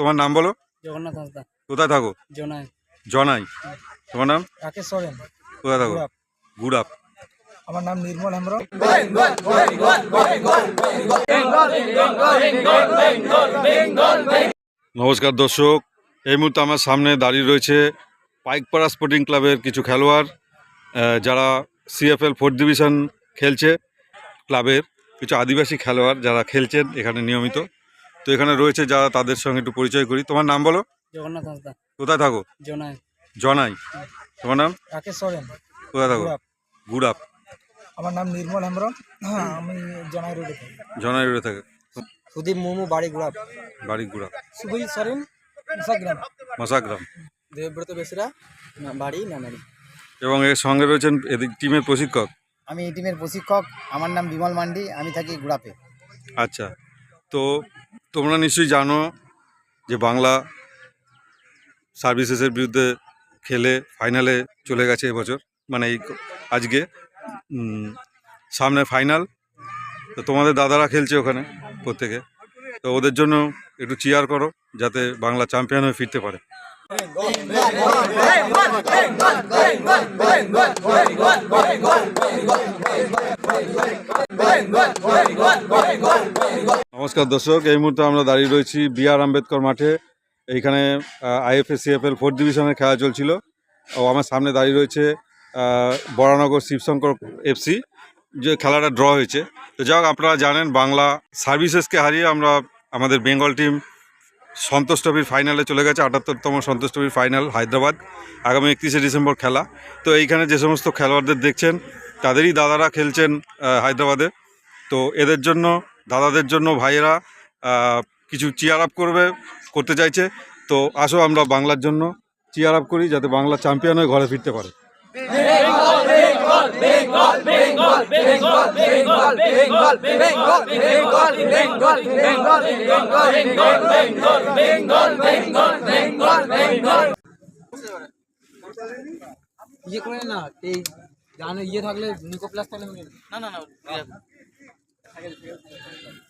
তোমার নাম বলো? জগন্নাথ হাঁসদা। কোথায় থাকো? জনায় জনাই। তোমার নাম? রাকেশ সরেন। কোথায় থাকো? গুড়াপ। আমার নাম নির্মল নমস্কার দর্শক। এই মুহূর্তে আমার সামনে দাঁড়িয়ে রয়েছে পাইকপাড়া স্পোর্টিং ক্লাবের কিছু খেলোয়াড় যারা সিএফএল ফোর্থ ডিভিশন খেলছে। ক্লাবের কিছু আদিবাসী খেলোয়াড় যারা খেলছেন এখানে নিয়মিত। তো এখানে রয়েছে যারা তাদের সঙ্গে একটু পরিচয় করি। তোমার নাম বলো? জগন্নাথ হাঁসদা। কোথায় থাকো? জনায় জনাই। তোমার নাম? রাকেশ সরেন। কোথায় থাকো? গুড়াপ। আমার নাম নির্মল হেমব্রম হ্যাঁ আমি জনাই রোডে থাকি। জনাই রোডে থাকে। সুদীপ মুমু বাড়ি গুড়াপ। বাড়ি গুড়াপ। সুবীর সরেন মুসাগ্রাম মশাগ্রাম। দেবব্রত বেসরা বাড়ি নানারি। এবং এর সঙ্গে রয়েছেন এদিক টিমের প্রশিক্ষক? আমি এই টিমের প্রশিক্ষক। আমার নাম বিমল মান্ডি আমি থাকি গুড়াপে। আচ্ছা। তো তোমরা নিশ্চয়ই জানো যে বাংলা সার্ভিসেসের বিরুদ্ধে খেলে ফাইনালে চলে গেছে এবছর মানে এই আজকে। সামনে ফাইনাল। তো তোমাদের দাদারা খেলছে ওখানে প্রত্যেকে। তো ওদের জন্য একটু চিয়ার করো, যাতে বাংলা চ্যাম্পিয়ন হয়ে ফিরতে পারে। নমস্কার দর্শক, এই মুহূর্তে আমরা দাঁড়িয়ে রয়েছি বি আর আম্বেদকর মাঠে। এইখানে আইএফএ সিএফএল ফোর্থ ডিভিশনের খেলা চলছিল। ও আমার সামনে দাঁড়িয়ে রয়েছে বরানগর শিবশঙ্কর এফসি যে খেলাটা ড্র হয়েছে। তো যাক আপনারা জানেন, বাংলা সার্ভিসেসকে হারিয়ে আমরা আমাদের বেঙ্গল টিম সন্তোষ ট্রফির ফাইনালে চলে গেছে, আটাত্তরতম সন্তোষ ট্রফির ফাইনাল হায়দ্রাবাদ, আগামী একত্রিশে ডিসেম্বর খেলা। তো এইখানে যে সমস্ত খেলোয়াড়দের দেখছেন, তাদেরই দাদারা খেলছেন হায়দ্রাবাদে। তো এদের জন্য দাদাদের জন্য ভাইয়েরা কিছু চিয়ার আপ করবে, করতে চাইছে। তো আসো আমরা বাংলার জন্য চিয়ার আপ করি যাতে বাংলা চ্যাম্পিয়ন হয়ে ঘরে ফিরতে পারে। ইয়ে করে না, এই গানে ইয়ে থাকলে নিকো প্লাস থাকলে না না না 还有还有还有还有